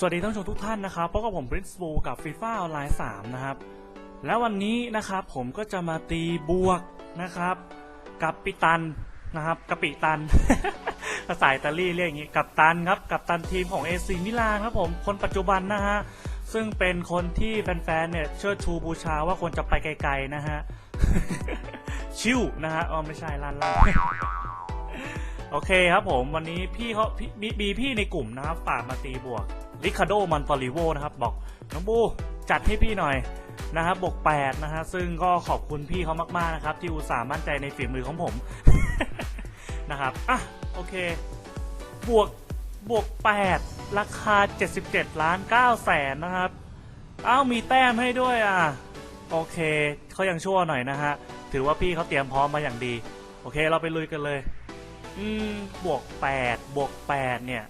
สวัสดีท่านผู้ชมทุกท่านนะครับพบกับผม Prince b o กับ FIFA ออนไลน์3นะครับ แล้ววันนี้นะครับผมก็จะมาตีบวกนะครับ กับปิตันนะครับกับปิตัน ภาษาอิตาลีเรียกอย่างนี้กับตันครับกับตันทีมของเอซีมิลานครับผมคนปัจจุบันนะฮะซึ่งเป็นคนที่แฟนๆเนี่ยเชิดชูบูชาว่าควรจะไปไกลๆนะฮะชิวนะฮะอ๋อไม่ใช่ลันลันโอเคครับผมวันนี้พี่เขาพี่มีมีพี่ในกลุ่มนะครับฝากมาตีบวก ริคาโดมันตอริโวนะครับบอกน้องบูจัดให้พี่หน่อยนะครับบวก8นะฮะซึ่งก็ขอบคุณพี่เขามากๆนะครับ ที่อุตส่าห์มั่นใจในฝีมือของผมนะครับอะโอเค บวกบวก 8 ราคา 77 ล้าน9แสนนะครับอ้าวมีแต้มให้ด้วยอะโอเคเขายังชั่วหน่อยนะฮะถือว่าพี่เขาเตรียมพร้อมมาอย่างดี โอเคเราไปลุยกันเลย อืมบวก 8 บวก 8 เนี่ย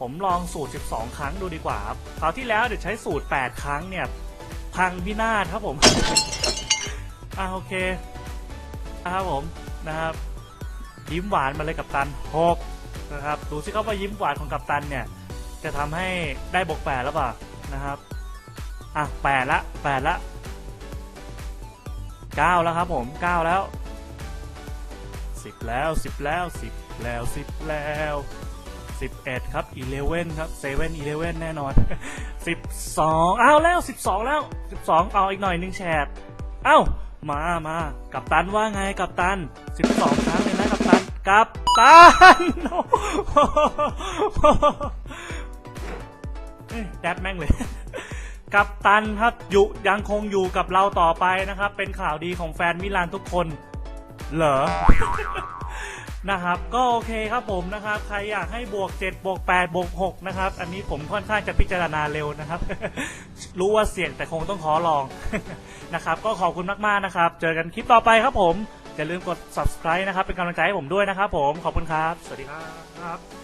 ผมลองสูตร 12 ครั้งดูดีกว่าครับคราวที่แล้วเดี๋ยวใช้สูตร 8 ครั้งเนี่ย พังพินาศครับผม อ่าโอเคอ่าครับผมนะครับ ยิ้มหวานมาเลยกับตัน6นะครับ ดูสิครับว่ายิ้มหวานของกัปตันเนี่ย จะทำให้ได้บวก8แล้วเปล่านะครับ อะ8ละ8ละ9แล้วครับผม9แล้ว10แล้ว10แล้ว10แล้ว10แล้ว 11 ครับ 11 ครับ7 11 แน่นอน 12อ้าแล้ว 12 แล้ว 12 เอาอีกหน่อยหนึงแชร์เอ้า มามากับตันว่าไงกับตัน 12 ครั้งเลยนะกับตันกับตันเอ้ยแดดแม่งเลยกับตันครับอยู่ยังคงอยู่กับเราต่อไปนะครับ เป็นข่าวดีของแฟนมิลานทุกคน เหรอ นะครับ ก็โอเคครับผมนะครับ ใครอยากให้บวก7บวก8บวก6นะครับ อันนี้ผมค่อนข้างจะพิจารณาเร็วนะครับ รู้ว่าเสี่ยงแต่คงต้องขอลองนะครับ ก็ขอบคุณมากๆนะครับ เจอกันคลิปต่อไปครับผมอย่าลืมกด subscribe นะครับ เป็นกำลังใจให้ผมด้วยนะครับผม ขอบคุณครับ สวัสดีครับ